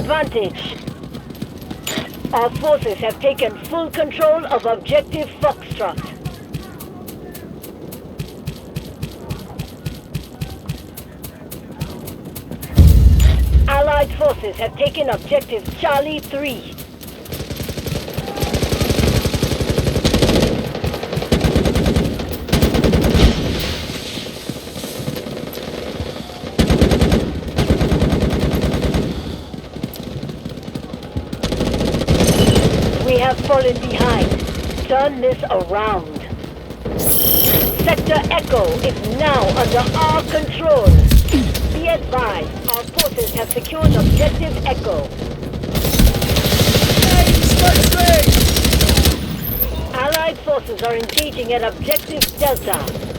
advantage. Our forces have taken full control of objective Foxtrot. Allied forces have taken objective Charlie 3. Have fallen behind. Turn this around. Sector Echo is now under our control. Be advised, our forces have secured objective Echo. Allied forces are engaging at objective Delta.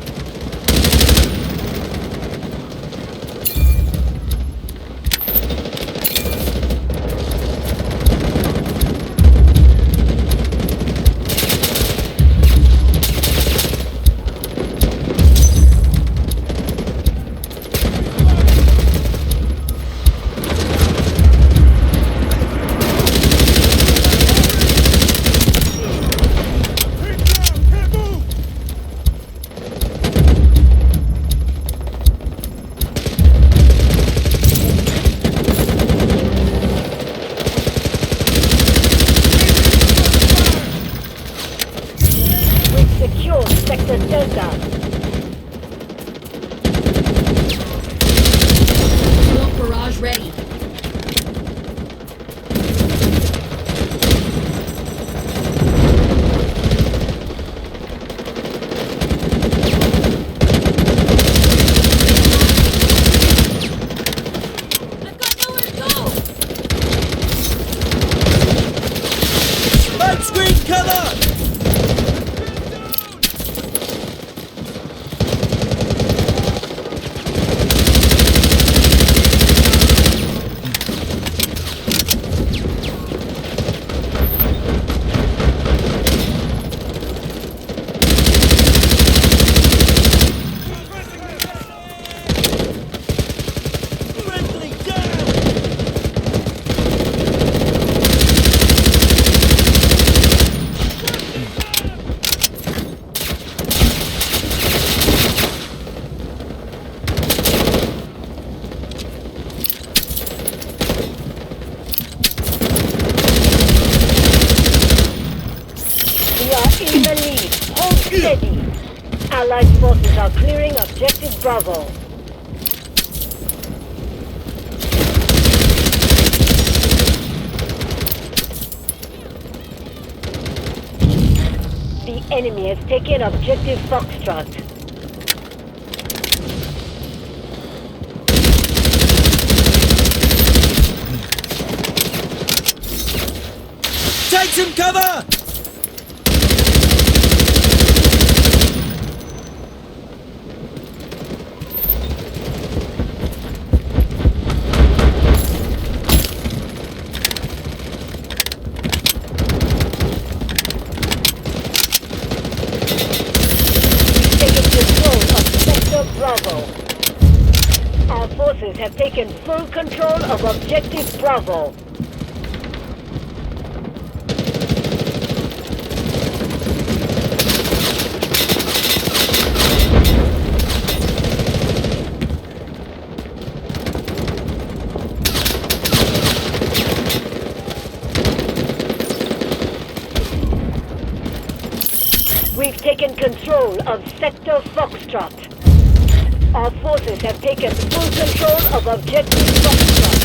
Allied forces are clearing objective Bravo. The enemy has taken objective Foxtrot. Take some cover! taken control of Sector Bravo. Our forces have taken full control of Objective Bravo. We've taken control of Sector Foxtrot. Our forces have taken full control of Objective Foxtrot.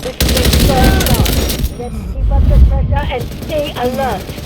This is a round. Let's keep up the pressure and stay alert.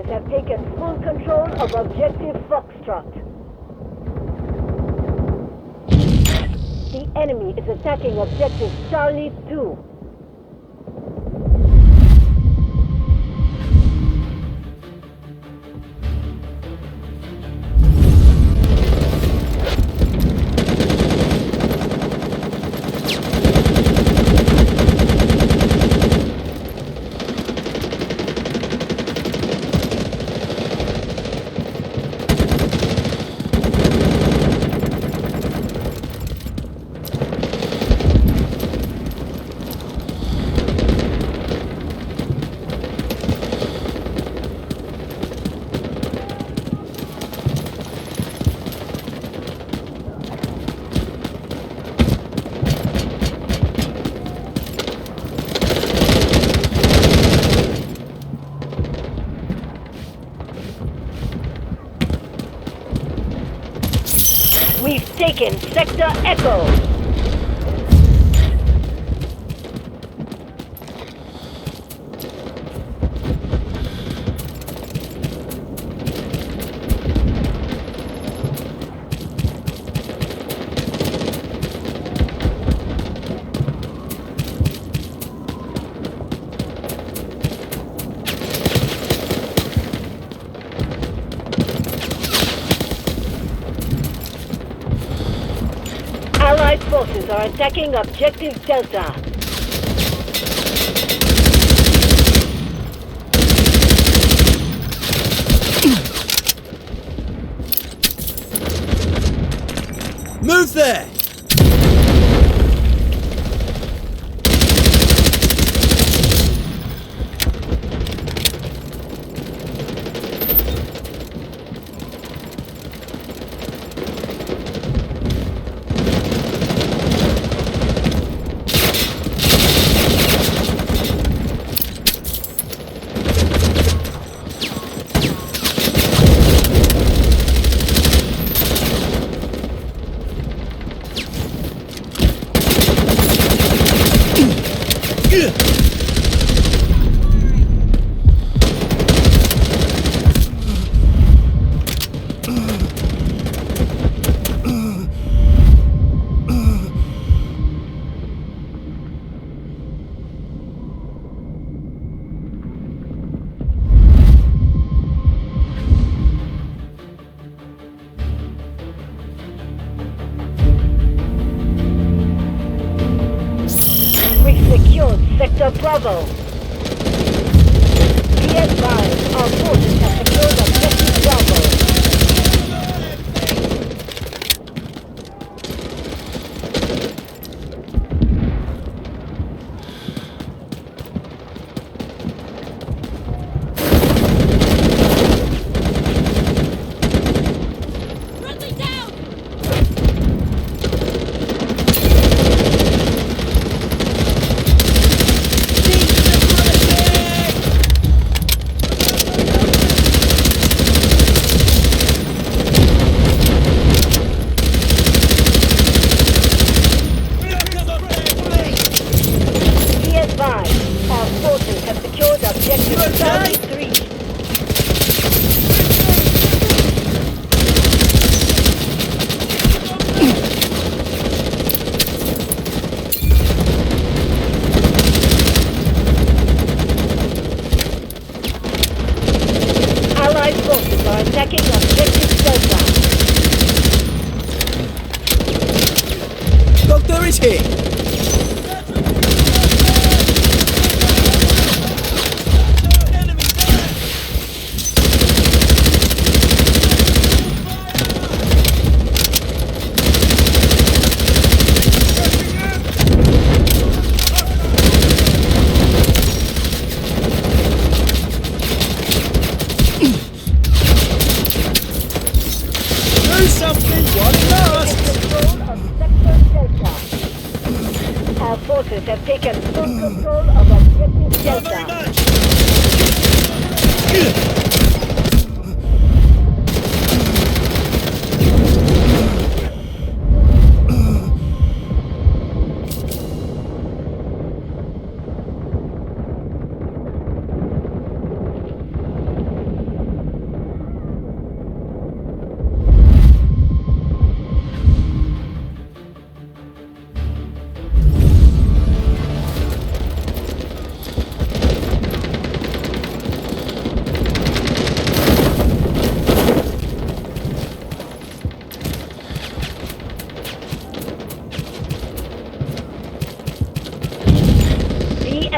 Forces have taken full control of Objective Foxtrot. The enemy is attacking Objective Charlie 2. We've taken Sector Echo. Forces are attacking Objective Delta. Move there! We've Sector Bravo. Be advised, our forces have secured Objective হচ্ছে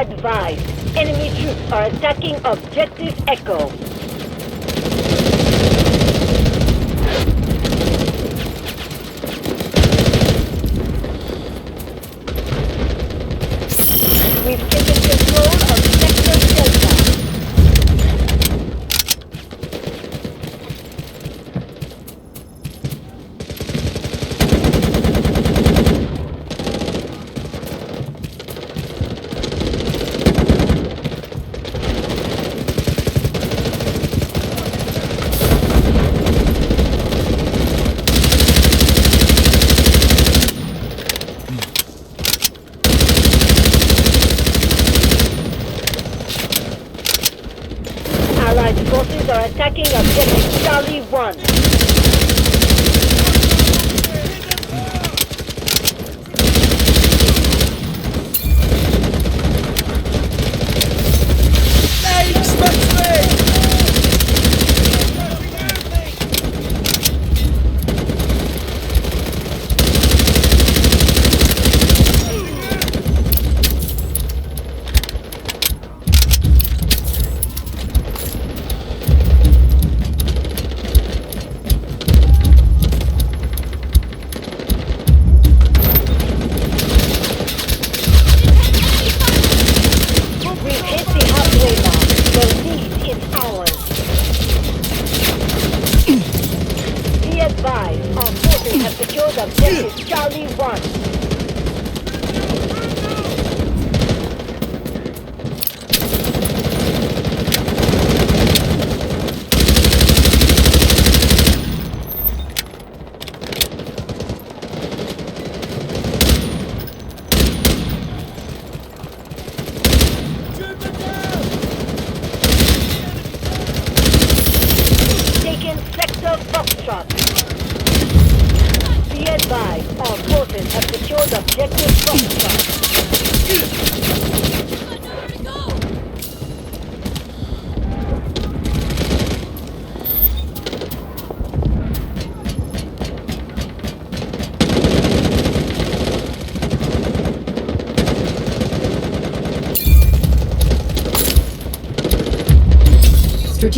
advised, enemy troops are attacking Objective Echo.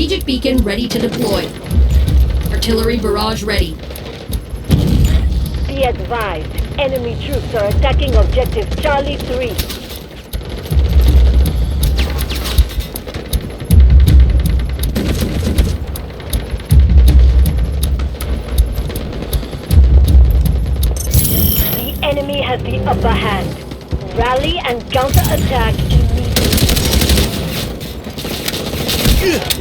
Strategic beacon ready to deploy. Artillery barrage ready. Be advised, enemy troops are attacking objective Charlie 3. The enemy has the upper hand. Rally and counterattack immediately.